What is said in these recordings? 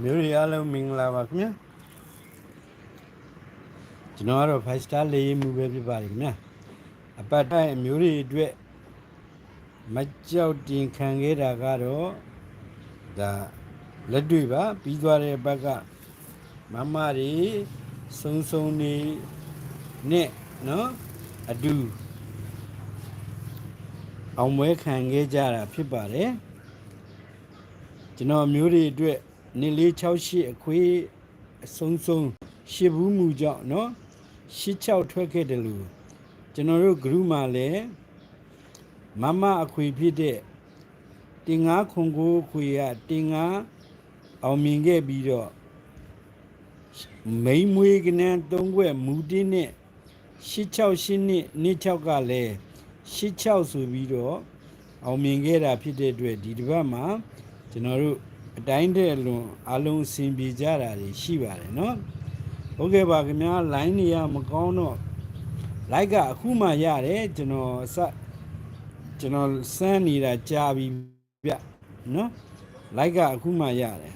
မျိုးတွေအားလုံးမင်္ဂလာပါခင်ဗျာကျွန်တော်ကတော့ five star လေးမှုပဲဖြစ်ပါတယ်ခင်ဗျာအပတ်တိုင်းအမျိုးတွေအတွက်မကြောက်တင်ခံခဲ့တာကတော့ဒါလက်တွေ့ပါပြီးသွားတဲ့ဘက်ကမမတွေစုံစုံနေနဲ့နော်အတူအောင်ပွဲခံခဲ့ကြတာဖြစ်ပါတယ်ကျွန်တော်အမျိုးတွေအတွက် နေလေး68အခွေအဆုံးဆုံးရှစ်ဘူးမူကြောင့်နော်86ထွက်ခဲ့တယ်လို့ကျွန်တော်တို့ group မှာလည်းမမအခွေဖြစ်တဲ့တင်ငါခွန်ကိုခွေရတင်ငါအောင်မြင်ခဲ့ပြီးတော့မိန်မွေးကနန်း၃ခွက်မူတင်းနဲ့668နှစ်နှစ်6ကလည်း86ဆိုပြီးတော့အောင်မြင်ခဲ့တာဖြစ်တဲ့အတွက်ဒီတစ်ပတ်မှာကျွန်တော်တို့ အတိုင်းတဲ့လွန်အလုံးအစင်ပြေကြတာတွေရှိပါတယ်เนาะဟုတ်ကဲ့ပါခင်ဗျာ line နေရမကောင်းတော့ like ကအခုမှရတယ်ကျွန်တော်အစကျွန်တော်စမ်းနေတာကြာပြီဗျเนาะ like ကအခုမှရတယ်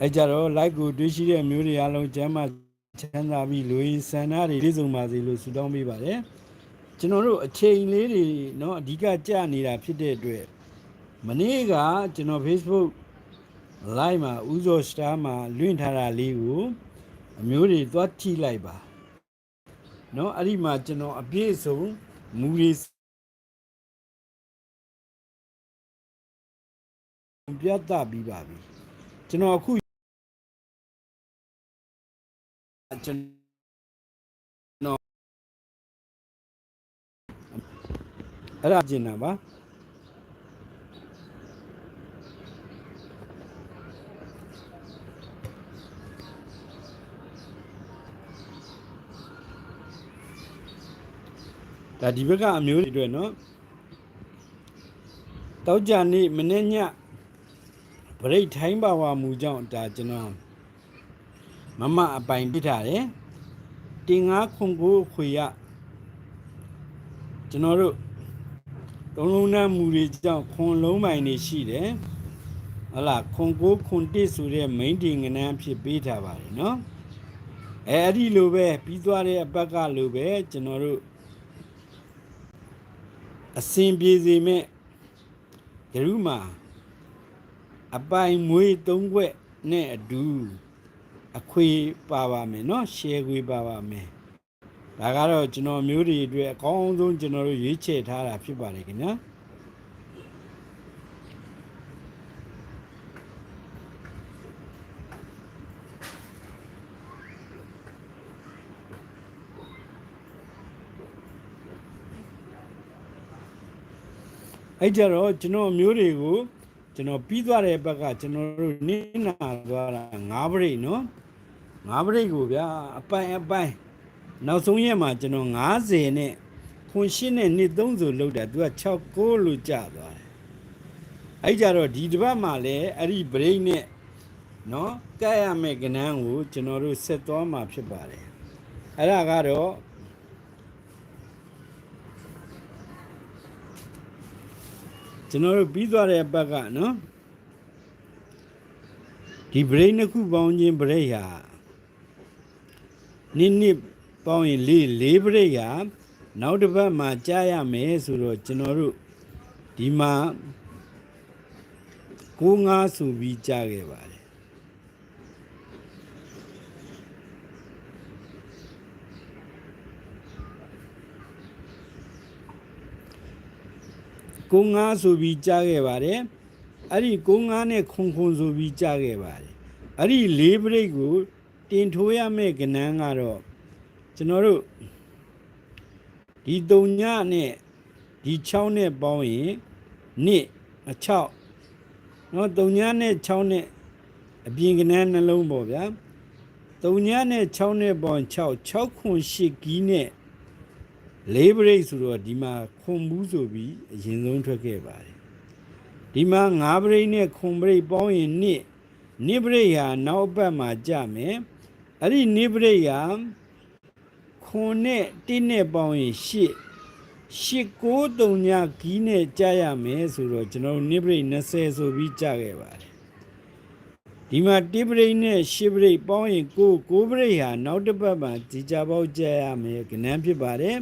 အဲကြတော့ like ကိုတွေးရှိတဲ့မျိုးတွေအလုံးကျမ်းမှာချမ်းသာပြီးလူရင်းဆန္ဒတွေပြည့်စုံပါစေလို့ဆုတောင်းပေးပါတယ်ကျွန်တော်တို့အချိန်လေးတွေเนาะအဓိကကြာနေတာဖြစ်တဲ့အတွက် မနေ့ကကျွန်တော် Facebook live မှာဥဇော်စတားမှာလွင့်ထားတာလေးကိုအမျိုးတွေသွားကြည့်လိုက်ပါเนาะအဲ့ဒီမှာကျွန်တော်အပြည့်အစုံမူတွေပြသပြီးပါပြီကျွန်တော်အခုကျွန်တော်အဲ့ဒါကျင်တာပါ ဒါဒီဘက်ကအမျိုးတွေအတွက်နော်တောက်ကြနေ့မနေ့ညဗရိတ်ထိုင်းပါဝါမူကြောင့်ဒါကျွန်တော်မမအပိုင်ပြထားတယ်တင်ငါခွန်ကိုခွေရကျွန်တော်တို့သုံးလုံးနှမ်းမူတွေကြောင့်ခွန်လုံးပိုင်တွေရှိတယ်ဟလာခွန်ကိုခွန်တစ်ဆိုတဲ့ main တင်ငနန်းဖြစ်ပေးထားပါတယ်နော်အဲအဲ့ဒီလိုပဲပြီးသွားတဲ့အပတ်ကလိုပဲကျွန်တော်တို့ အစင်ပြေစေမဲ့ဂရုမှာအပိုင်မွေးသုံးခွက်နဲ့အတူအခွေပါပါမယ်เนาะရှယ်ခွေပါပါမယ်ဒါကတော့ကျွန်တော်မျိုးတွေအတွက်အကောင်းဆုံးကျွန်တော်တို့ရွေးချယ်ထားတာဖြစ်ပါတယ်ခင်ဗျာ အဲ့ကြတော့ကျွန်တော်မျိုးတွေကိုကျွန်တော်ပြီးသွားတဲ့ဘက်ကကျွန်တော်တို့နင်းနာသွားတာ၅ပရိတ်နော်၅ပရိတ်ကိုဗျာအပိုင်အပိုင်နောက်ဆုံးရက်မှာကျွန်တော်90နဲ့ခွန်ရှင်းနဲ့နှစ်3ဆိုလောက်တာသူက6 9လို့ကြာသွားတယ်အဲ့ကြတော့ဒီတစ်ပတ်မှာလည်းအဲ့ဒီပရိတ်နဲ့နော်ကဲရမယ့်ကဏ္ဍကိုကျွန်တော်တို့ဆက်သွားမှာဖြစ်ပါတယ်အဲ့ဒါကတော့ ကျွန်တော်တို့ပြီးသွားတဲ့ဘက်ကနော်ဒီ brain နှစ်ခုပေါင်းခြင်း brain ဟာနစ်နစ်ပေါင်းရင်လေးလေး brain ဟာနောက်တစ်ပတ်မှာကြားရမယ်ဆိုတော့ကျွန်တော်တို့ဒီမှာကိုငါဆိုပြီးကြားခဲ့ပါ ကိုငါဆိုပြီးကြားခဲ့ပါတယ်အဲ့ဒီကိုငါနဲ့ခွန်ခွန်ဆိုပြီးကြားခဲ့ပါတယ်အဲ့ဒီလေးပရိတ်ကိုတင်ထိုးရမယ့်ကဏ္ဍကတော့ကျွန်တော်တို့ဒီ3ညနဲ့ဒီ6နဲ့ပေါင်းရင်နှစ်အ6เนาะ3ညနဲ့6နဲ့အပြင်ကဏ္ဍနှလုံးပေါ့ဗျာ3ညနဲ့6နဲ့ပေါင်း6 6ခွန်8ကီးနဲ့ လေးပရိတ်ဆိုတော့ဒီမှာခွန်ဘူးဆိုပြီးအရင်ဆုံးထွက်ခဲ့ပါတယ်ဒီမှာငါးပရိတ်နဲ့ခွန်ပရိတ်ပေါင်းရင်နှစ်နှစ်ပရိတ်ဟာနောက်အပတ်မှာကြမယ်အဲ့ဒီနှစ်ပရိတ်ဟာခွန်နဲ့တင်းနဲ့ပေါင်းရင်ရှစ်893ညကီးနဲ့ကြာရမယ်ဆိုတော့ကျွန်တော်တို့နိဗ္ဗိတ်20ဆိုပြီးကြာခဲ့ပါတယ်ဒီမှာတိပရိတ်နဲ့ရှစ်ပရိတ်ပေါင်းရင်ကိုကိုပရိတ်ဟာနောက်တစ်ပတ်မှဒီကြပေါက်ကြာရမယ်ကဏ္ဍဖြစ်ပါတယ်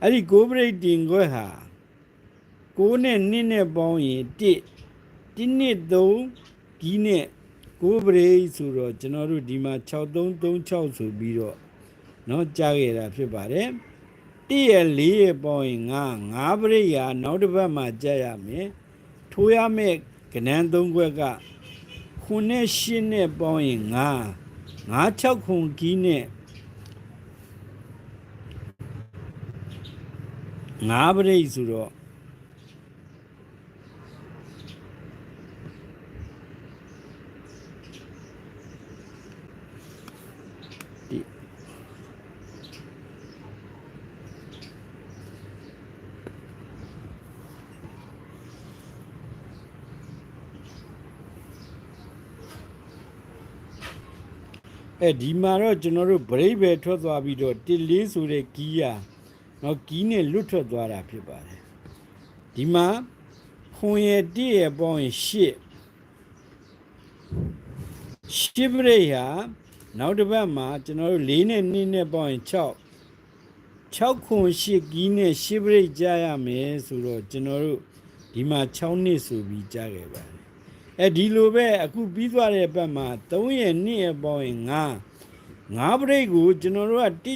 အဲ့ဒီကိုပရိတ်တင်ခွက်ဟာ6နဲ့2နဲ့ပေါင်းရင်1 1နှစ်3ကီးနဲ့ကိုပရိတ်ဆိုတော့ကျွန်တော်တို့ဒီမှာ6336ဆိုပြီးတော့เนาะကြာခဲ့တာဖြစ်ပါတယ် တည့်ရဲ့လေးရဲ့ပေါင်းရင်ငါငါပရိယာနောက်တစ်ပတ်မှကြက်ရမယ်ထိုးရမယ့်ကဏ္ဍသုံးခွက်ကခုနဲ့ရှင်းနဲ့ပေါင်းရင်ငါငါ6ခုကီးနဲ့ ငါပရိဆိုတော့ဒီအဲဒီမှာတော့ကျွန်တော်တို့ဗရိတ်ပဲထွက်သွားပြီးတော့တစ်လေးဆိုတဲ့ကီးယာ တော့ကီးနဲ့လွတ်ထွက်သွားတာဖြစ်ပါတယ်ဒီမှာခွန်ရဲ့တစ်ရဲ့ပေါင်းရင်ရှစ်ရှစ်ပရိတ်ဟာနောက်တစ်ပတ်မှာကျွန်တော်တို့၄နဲ့2နဲ့ပေါင်းရင်6 6ခွန်8ကီးနဲ့8ပရိတ်ကြားရမယ်ဆိုတော့ကျွန်တော်တို့ဒီမှာ6နှစ်ဆိုပြီးကြားခဲ့ပါတယ်အဲဒီလိုပဲအခုပြီးသွားတဲ့ဘက်မှာ3ရဲ့2ရဲ့ပေါင်းရင်9 9ပရိတ်ကိုကျွန်တော်တို့က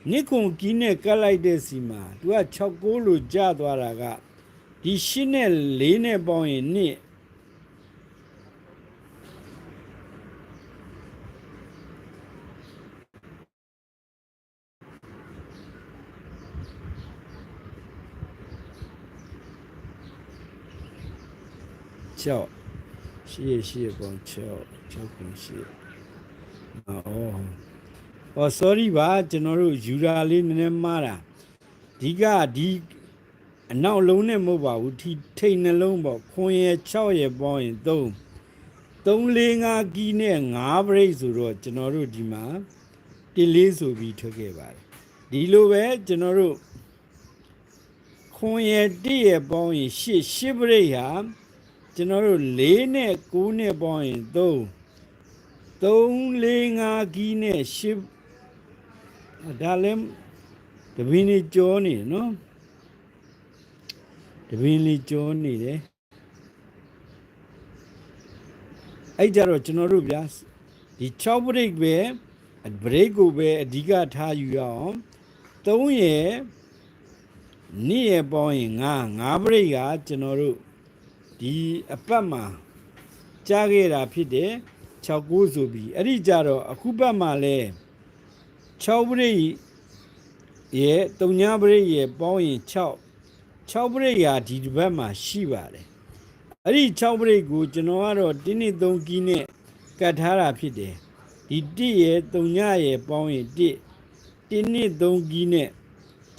တိနိခွန်ကီးနဲ့ကတ်လိုက်တဲ့စီမှာသူက6ကိုလို့ကြားသွားတာကဒီ8နဲ့4နဲ့ပေါင်းရင်2 6 8 8ပေါင်း6 6ပေါင်း8အော် ဟော sorry ပါကျွန်တော်တို့ယူရာလေးနည်းနည်းမှားတာဒီကဒီအနောက်လုံးနဲ့မဟုတ်ပါဘူးထိထိတ်နှလုံးပေါ့ခွန်ရဲ့6ရဲ့ပေါင်းရင်3 3 4 5ကီးနဲ့5 break ဆိုတော့ကျွန်တော်တို့ဒီမှာတိလေးဆိုပြီးထွက်ခဲ့ပါတယ်ဒီလိုပဲကျွန်တော်တို့ခွန်ရဲ့1ရဲ့ပေါင်းရင်8 8 break ဟာကျွန်တော်တို့၄နဲ့9နဲ့ပေါင်းရင်3 3 4 5ကီးနဲ့10 ဒါလည်းတပင်းလေးကြောနေတယ်နော်တပင်းလေးကြောနေတယ်အဲ့ကြတော့ကျွန်တော်တို့ဗျာဒီ6 break ပဲ break ကိုပဲအဓိကထားယူရအောင်3ရဲ့2ရဲ့ပေါင်းရင်5 5 break ကကျွန်တော်တို့ဒီအပတ်မှာကြားခဲ့တာဖြစ်တယ်69ဆိုပြီးအဲ့ဒီကြတော့အခုပတ်မှာလဲ 6ပရိရဲ့3ညပရိရဲ့ပေါင်းရင်6 6ပရိရာဒီတစ်ပတ်မှာရှိပါတယ်အဲ့ဒီ6ပရိကိုကျွန်တော်ကတော့1နှစ်3ကီးနဲ့ကတ်ထားတာဖြစ်တယ်ဒီ1ရဲ့3ညရဲ့ပေါင်းရင်1 1နှစ်3ကီးနဲ့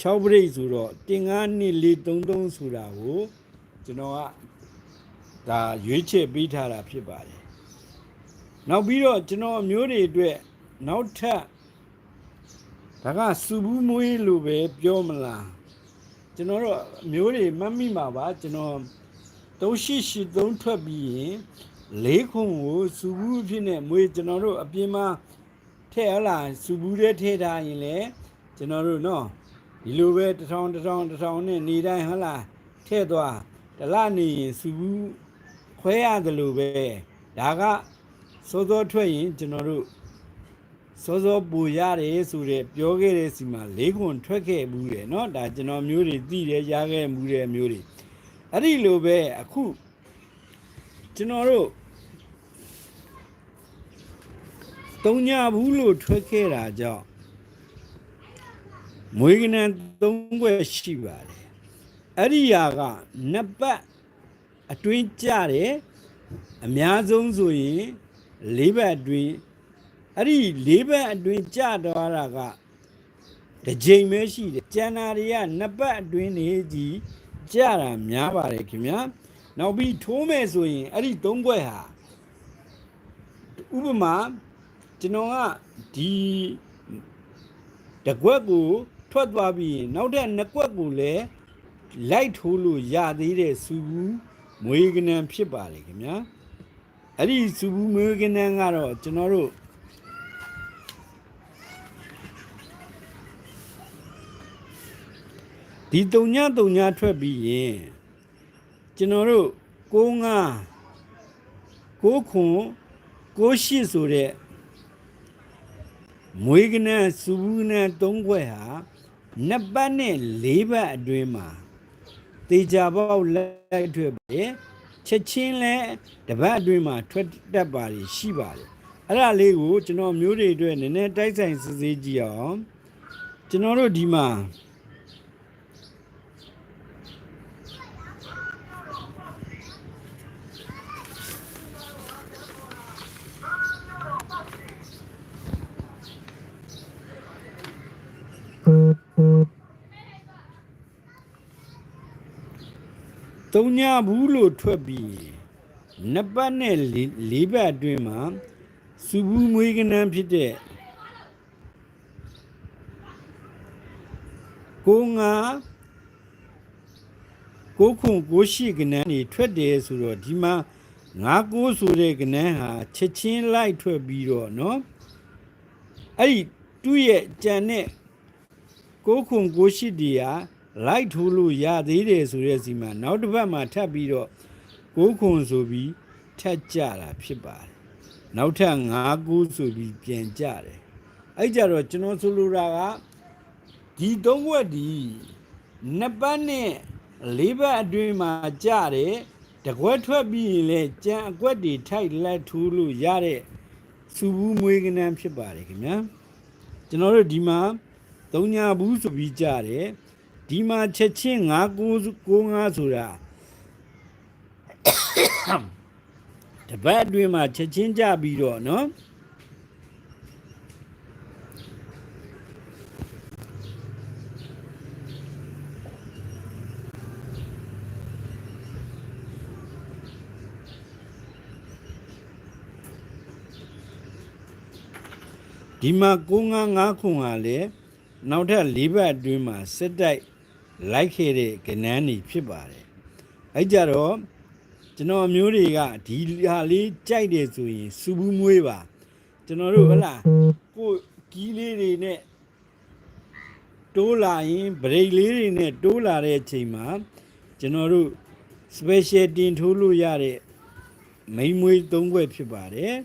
6ပရိဆိုတော့တင်9နှစ်4 33ဆိုတာကိုကျွန်တော်ကဒါရွေးချယ်ပေးထားတာဖြစ်ပါတယ်နောက်ပြီးတော့ကျွန်တော်အမျိုးတွေအတွက်နောက်ထပ် ဒါကစူဘူးမွေးလို့ပဲပြောမလားကျွန်တော်တို့အမျိုးတွေမှတ်မိမှာပါကျွန်တော်3883ထွက်ပြီးရင်လေးခုကိုစူဘူးအဖြစ်နဲ့မွေးကျွန်တော်တို့အပြင်မှာထည့်ဟလာစူဘူးတဲ့ထည့်ထားရင်လေကျွန်တော်တို့နော်ဒီလိုပဲတစ်ထောင်တစ်ထောင်တစ်ထောင်နဲ့နေတိုင်းဟလာထည့်သွားတလနေရင်စူဘူးခွဲရတယ်လို့ပဲဒါကစောစောထွက်ရင်ကျွန်တော်တို့ စောစောပူရတယ်ဆိုတဲ့ပြောခဲ့တဲ့စီမှာ၄ခွန်ထွက်ခဲ့မှုတယ်เนาะဒါကျွန်တော်မျိုးတွေသိတယ်ရခဲ့မှုတဲ့မျိုးတွေအဲ့ဒီလိုပဲအခုကျွန်တော်တို့တုံညာဘူးလို့ထွက်ခဲ့တာကြောင့်မွေးကနန်၃ခွဲရှိပါတယ်အဲ့ဒီຢာကနှစ်ပတ် အတွင်းကြတယ်အများဆုံးဆိုရင်၄ဘက်အတွင်း အဲ့ဒီ၄ဘက်အတွင်းကြတော့တာကတစ်ချိန်ပဲရှိတယ်ကျန်တာတွေကနှစ်ပတ်အတွင်းနေကြီးကြတာများပါတယ်ခင်ဗျာနောက်ပြီးထိုးမယ်ဆိုရင်အဲ့ဒီ၃ခွက်ဟာဥပမာကျွန်တော်ကဒီတကွက်ကိုထွက်သွားပြီးရင်နောက်ထပ်နှစ်ကွက်ကိုလည်းလိုက်ထိုးလို့ရသေးတဲ့စူဘူးမွေးကနန်ဖြစ်ပါလေခင်ဗျာအဲ့ဒီစူဘူးမွေးကနန်ကတော့ကျွန်တော်တို့ ဒီတုံညတုံညထွက်ပြီးရင်ကျွန်တော်တို့6 9 6ခွန်6ရှစ်ဆိုတဲ့မွေးကနန်းစူဘူးကနန်း၃ခွက်ဟာနှစ်ပတ်နဲ့၄ပတ်အတွင်းမှာတေချာပေါက်လိုက်ထွက်ပဲချက်ချင်းလဲတစ်ပတ်အတွင်းမှာထွက်တတ်ပါလိရှိပါတယ်အဲ့ဒါလေးကိုကျွန်တော်မျိုးတွေအတွက်နည်းနည်းတိုက်ဆိုင်စစ်ဆေးကြည့်အောင်ကျွန်တော်တို့ဒီမှာ သုံးညဘူးလို့ထွက်ပြီးနှစ်ပတ်နဲ့လေးလေးပတ်အတွင်းမှာစူဘူးမွေးကနန်းဖြစ်တဲ့ကိုငါကိုခွန်ကိုရှိကနန်းနေထွက်တယ်ဆိုတော့ဒီမှာငါကိုဆိုတဲ့ကနန်းဟာချက်ချင်းလိုက်ထွက်ပြီးတော့เนาะအဲ့ဒီသူ့ရဲ့ကြံတဲ့ကိုခွန်ကိုရှိတီဟာ လိုက်ထိုးလို့ရသေးတယ်ဆိုတဲ့စီမှာနောက်တစ်ပတ်မှာထပ်ပြီးတော့ကိုခွန်ဆိုပြီးထပ်ကြတာဖြစ်ပါတယ်နောက်ထပ်9ကိုဆိုပြီးပြန်ကြတယ်အဲ့ကြတော့ကျွန်တော်ဆိုလိုတာကဒီသုံးဝက်ဒီနှစ်ပတ်နဲ့လေးပတ်အတွင်းမှာကြတယ်တကွက်ထွက်ပြီးရင်လေကြံအကွက်တွေထိုက်လက်ထိုးလို့ရတဲ့စူဘူးမွေးကနန်းဖြစ်ပါတယ်ခင်ဗျာကျွန်တော်တို့ဒီမှာသုံးညာဘူးဆိုပြီးကြတယ် ဒီမှာချက်ချင်း995ဆိုတာတပတ်အတွင်းမှာချက်ချင်းကြပြီးတော့နော်ဒီမှာ995ခုဟာလေနောက်ထပ်၄ဘတ်အတွင်းမှာစစ်တိုက် လိုက်ခဲ့တဲ့ကနန်းနေဖြစ်ပါတယ်အဲ့ကြတော့ကျွန်တော်အမျိုးတွေကဒီဟာလေးကြိုက်တယ်ဆိုရင်စူဘူးမွေးပါကျွန်တော်တို့ဟလာကိုကီးလေးတွေနဲ့တိုးလာရင်ဗရိတ်လေးတွေနဲ့တိုးလာတဲ့အချိန်မှာကျွန်တော်တို့ special တင်ထိုးလို့ရတဲ့မိန်မွေး၃ခွက်ဖြစ်ပါတယ်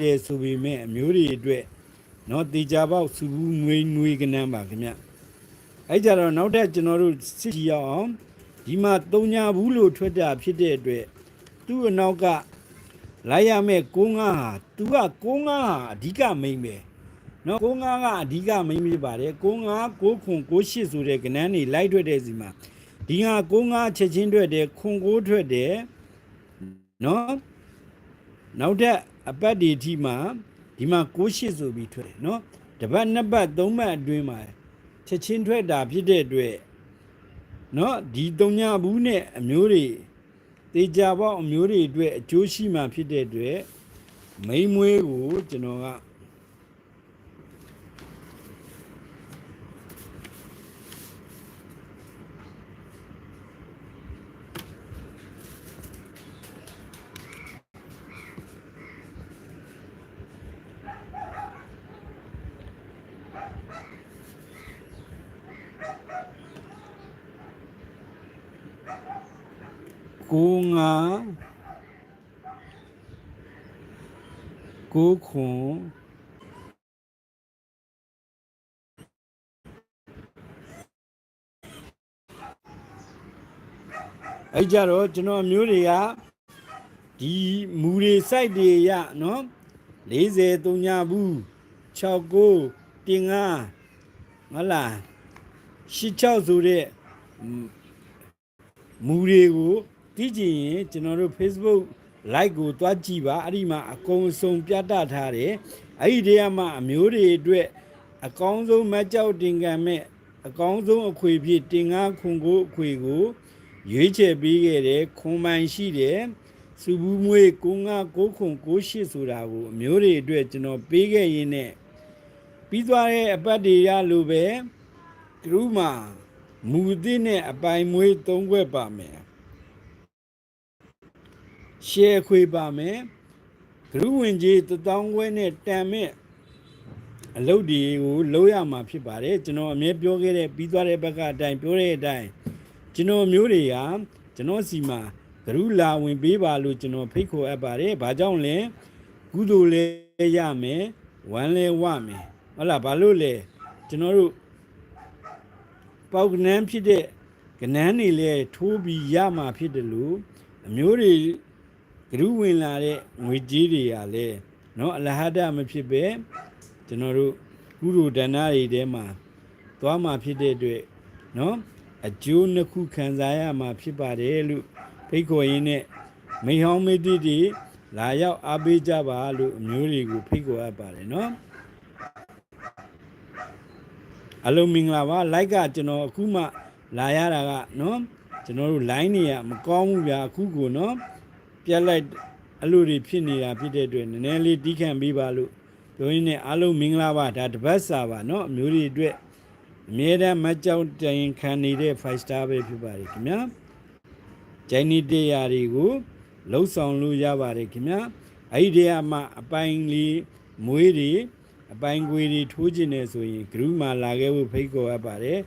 တဲ့ဆိုပေမဲ့အမျိုးတွေအတွက် နော်တေချာပေါက်စူဘူးငွေငွေကနန်းပါခင်ဗျအဲ့ကြတော့နောက်ထပ်ကျွန်တော်တို့စစ်ကြည့်အောင်ဒီမှာသုံးညာဘူးလို့ထွက်တာဖြစ်တဲ့အတွက်သူ့အနောက်ကလိုက်ရမယ့်ကိုးငါဟာသူကကိုးငါဟာအဓိကမိန်ပဲနော်ကိုးငါကအဓိကမိန်ဖြစ်ပါတယ်ကိုးငါကိုးခွန်ကိုးရှစ်ဆိုတဲ့ကနန်းနေလိုက်ထွက်တဲ့စီမှာဒီဟာကိုးငါချက်ချင်းထွက်တယ်ခွန်ကိုးထွက်တယ်နော်နောက်ထပ်အပတ်ဒီအထိမှာ ဒီမှာ6ရှစ်ဆိုပြီးထွက်တယ်နော်တပတ်နှစ်ပတ်သုံးပတ်အတွင်းမှာချက်ချင်းထွက်တာဖြစ်တဲ့အတွက်နော်ဒီတုံညာဘူးနဲ့အမျိုးတွေတေချာပေါက်အမျိုးတွေအတွက်အကျိုးရှိမှဖြစ်တဲ့အတွက်မိမွေးကိုကျွန်တော်က ငါကိုခွန်အဲ့ကြတော့ကျွန်တော်အမျိုးတွေကဒီမူတွေစိုက်တွေရနော်40 3ညဘူး69တင်ငါမလား86ဆိုတဲ့မူတွေကို သိကြည့်ရင်ကျွန်တော်တို့ Facebook like ကိုတွားကြည့်ပါအဲ့ဒီမှာအကုန်အစုံပြသထားတယ်အဲ့ဒီတည်းမှာအမျိုးတွေအတွက်အကောင်းဆုံးမကြောက်တင်ကံမဲ့အကောင်းဆုံးအခွေဖြစ်တင်ငါခွန်ကိုအခွေကိုရွေးချယ်ပေးခဲ့တယ်ခွန်ပိုင်ရှိတယ်စူဘူးမွေးကိုငါကိုခွန်ကိုရှစ်ဆိုတာကိုအမျိုးတွေအတွက်ကျွန်တော်ပေးခဲ့ရင်းနဲ့ပြီးသွားတဲ့အပတ်တွေရလို့ပဲကရုမှာမူသစ်နဲ့အပိုင်မွေးသုံးခွက်ပါမယ် ရှယ်ခွေပါမယ်ကရုဝင်ကြီးတထောင်ခွဲနဲ့တန်မဲ့အလုပ်တွေကိုလုပ်ရမှာဖြစ်ပါတယ်ကျွန်တော်အမြဲပြောခဲ့တဲ့ပြီးသွားတဲ့ဘက်ကအတိုင်းပြောတဲ့အတိုင်းကျွန်တော်မျိုးတွေကကျွန်တော်စီမှာဂရုလာဝင်ပေးပါလို့ကျွန်တော်ဖိတ်ခေါ်အပ်ပါတယ်။ဘာကြောင့်လဲကုသိုလ်လည်းရမယ်ဝမ်းလည်းဝမယ်ဟုတ်လားဘာလို့လဲကျွန်တော်တို့ပေါက်ကနန်းဖြစ်တဲ့ကနန်းတွေလည်းထိုးပြီးရမှာဖြစ်တယ်လို့အမျိုးတွေ ဂရုဝင်လာတဲ့ငွေကြေးတွေကလည်းနော်အလဟဒမဖြစ်ပဲကျွန်တော်တို့ကုရုဒဏတွေထဲမှာသွားမှာဖြစ်တဲ့အတွက်နော်အကျိုးနှစ်ခုခံစားရမှာဖြစ်ပါတယ်လို့ဖိတ်ခေါ်ရင်းနဲ့မိဟောင်းမိတိတီလာရောက်အားပေးကြပါလို့အမျိုးတွေကိုဖိတ်ခေါ်ရပါတယ်နော်အလုံးမင်္ဂလာပါ like ကကျွန်တော်အခုမှလာရတာကနော်ကျွန်တော်တို့ line နေရမကောင်းဘူးဗျာအခုကိုနော် ပြက်လိုက်အလိုတွေဖြစ်နေတာဖြစ်တဲ့အတွက်နည်းနည်းလေးတီးခံပေးပါလို့ပြောရင်းနဲ့အားလုံးမင်္ဂလာပါဒါတပတ်စာပါเนาะအမျိုးတွေအတွက်အမြဲတမ်းမကြောက်တိုင်ခံနေတဲ့ five star ပဲဖြစ်ပါတယ်ခင်ဗျာဂျိုင်းနီတရားတွေကိုလှုပ်ဆောင်လို့ရပါတယ်ခင်ဗျာအဲ့ဒီတရားမှာအပိုင်လေးမွေးတွေအပိုင်ခွေတွေထိုးခြင်းနေဆိုရင်ဂရုမာလာခဲ့ဖို့ဖိတ်ခေါ်ရပါတယ်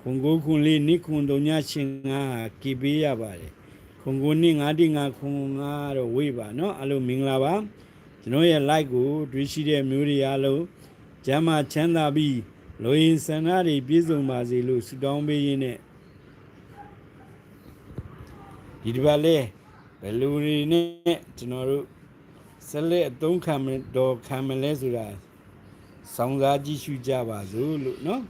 ခွန်ကိုခွန်လေးနိခွန်တုံညရှင်ငါကိပေးရပါတယ် ခွန်ကိုနိငါတိငါခွန်ငါတော့ဝေးပါเนาะအလုံးမင်္ဂလာပါကျွန်တော်ရဲ့ like ကိုတွေ့ရှိတဲ့မျိုးတွေအားလုံးကျမ်းမာချမ်းသာပြီးလူရင်းဆန္ဒတွေပြည့်စုံပါစေလို့ဆုတောင်းပေးရင်းနဲ့ဒီတစ်ပတ်လဲဘယ်လူတွေနဲ့ကျွန်တော်တို့ဆက်လက်အသုံးခံမတော်ခံမလဲဆိုတာစောင့်စားကြည့်ရှုကြပါစို့လို့เนาะ